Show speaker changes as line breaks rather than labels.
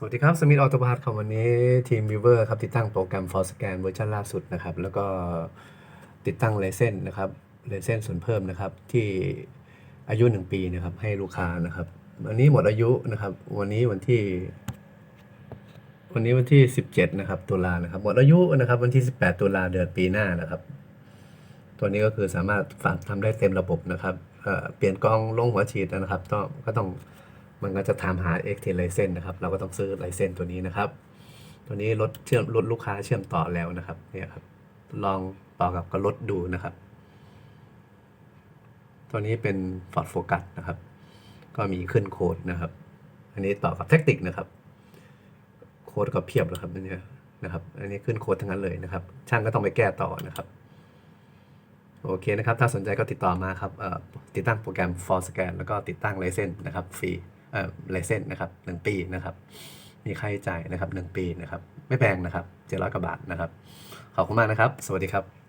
สวัสดีครับ สมิธออโตพาร์ทครับวันนี้ทีม Viewer ครับติดตั้งโปรแกรม For Scan เวอร์ชันล่าสุดนะครับ แล้วก็ติดตั้งเลเซนนะครับเลเซนส่วนเพิ่มนะครับ ที่อายุ 1 ปีนะครับ ให้ลูกค้านะครับ วันนี้หมดอายุนะครับ วันนี้วันที่ วันนี้วันที่ 17 นะครับตุลานะครับ หมดอายุนะครับ วันที่ 18 ตุลาเดือนปีหน้านะครับ ตัวนี้ก็คือสามารถฝากทำได้เต็มระบบนะครับเปลี่ยนกล้องลงหัวฉีดนะครับต้องก็ต้อง มันก็จะถามหา x t ไลเซนนะครับ เราก็ต้องซื้อไลเซนตัวนี้นะครับ ตัวนี้รถเชื่อมรถลูกค้าเชื่อมต่อแล้วนะครับเนี่ยครับลองต่อกับกับรถดูนะครับ ตัวนี้เป็น Ford Focus นะครับ ก็มีขึ้นโค้ดนะครับ อันนี้ต่อกับแท็กติกนะครับ โค้ดก็เพียบแล้วครับนเนี่ยนะครับ อันนี้ขึ้นโค้ดทั้งนั้นเลยนะครับ ช่างก็ต้องไปแก้ต่อนะครับโอเคนะครับ ถ้าสนใจก็ติดต่อมาครับติดตั้งโปรแกรม For Scan แล้วก็ติดตั้งไลเซนนะครับฟรี ไลเซนนะครับหนึ่งปีนะครับ มีค่าใช้จ่ายนะครับหนึ่งปีนะครับ ไม่แพงนะครับเจ็ดร้อยกว่าบาทนะครับ ขอบคุณมากนะครับ สวัสดีครับ